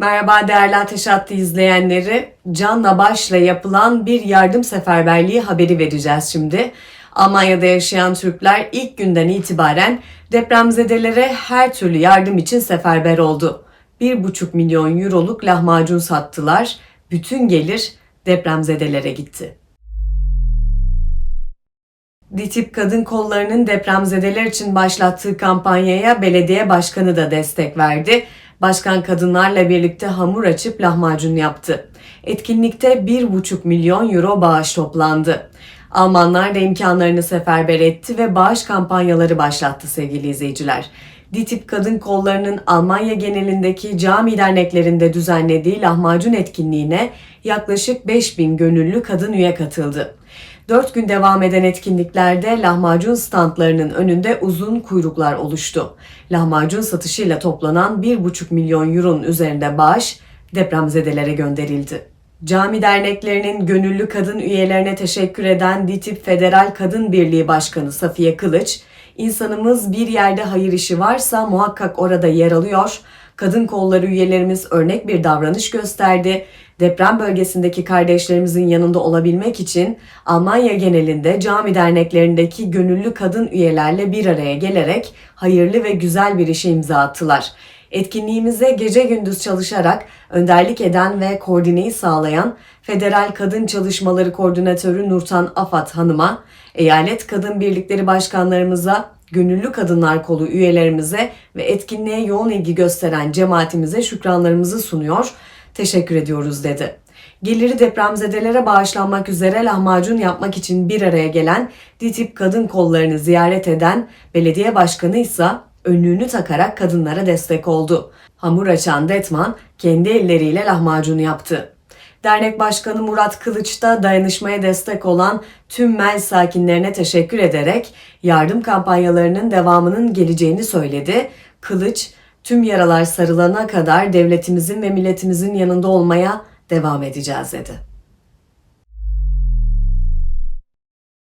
Merhaba değerli Ateş Hattı izleyenleri. Canla başla yapılan bir yardım seferberliği haberi vereceğiz şimdi. Almanya'da yaşayan Türkler ilk günden itibaren depremzedelere her türlü yardım için seferber oldu. 1,5 milyon euroluk lahmacun sattılar. Bütün gelir depremzedelere gitti. DİTİB Kadın Kolları'nın depremzedeler için başlattığı kampanyaya belediye başkanı da destek verdi. Başkan kadınlarla birlikte hamur açıp lahmacun yaptı. Etkinlikte 1,5 milyon euro bağış toplandı. Almanlar da imkanlarını seferber etti ve bağış kampanyaları başlattı sevgili izleyiciler. DİTİB Kadın Kolları'nın Almanya genelindeki cami derneklerinde düzenlediği lahmacun etkinliğine yaklaşık 5000 gönüllü kadın üye katıldı. 4 gün devam eden etkinliklerde lahmacun standlarının önünde uzun kuyruklar oluştu. Lahmacun satışıyla toplanan 1,5 milyon euronun üzerinde bağış depremzedelere gönderildi. Cami derneklerinin gönüllü kadın üyelerine teşekkür eden DİTİB Federal Kadın Birliği Başkanı Safiye Kılıç, insanımız bir yerde hayır işi varsa muhakkak orada yer alıyor. Kadın kolları üyelerimiz örnek bir davranış gösterdi. Deprem bölgesindeki kardeşlerimizin yanında olabilmek için Almanya genelinde cami derneklerindeki gönüllü kadın üyelerle bir araya gelerek hayırlı ve güzel bir işe imza attılar. Etkinliğimize gece gündüz çalışarak önderlik eden ve koordineyi sağlayan Federal Kadın Çalışmaları Koordinatörü Nurtan Afat Hanım'a, eyalet kadın birlikleri başkanlarımıza, gönüllü kadınlar kolu üyelerimize ve etkinliğe yoğun ilgi gösteren cemaatimize şükranlarımızı sunuyor, teşekkür ediyoruz dedi. Geliri depremzedelere bağışlanmak üzere lahmacun yapmak için bir araya gelen DİTİB kadın kollarını ziyaret eden belediye başkanı ise önlüğünü takarak kadınlara destek oldu. Hamur açan Detman kendi elleriyle lahmacun yaptı. Dernek Başkanı Murat Kılıç da dayanışmaya destek olan tüm Mel sakinlerine teşekkür ederek yardım kampanyalarının devamının geleceğini söyledi. Kılıç, tüm yaralar sarılana kadar devletimizin ve milletimizin yanında olmaya devam edeceğiz dedi.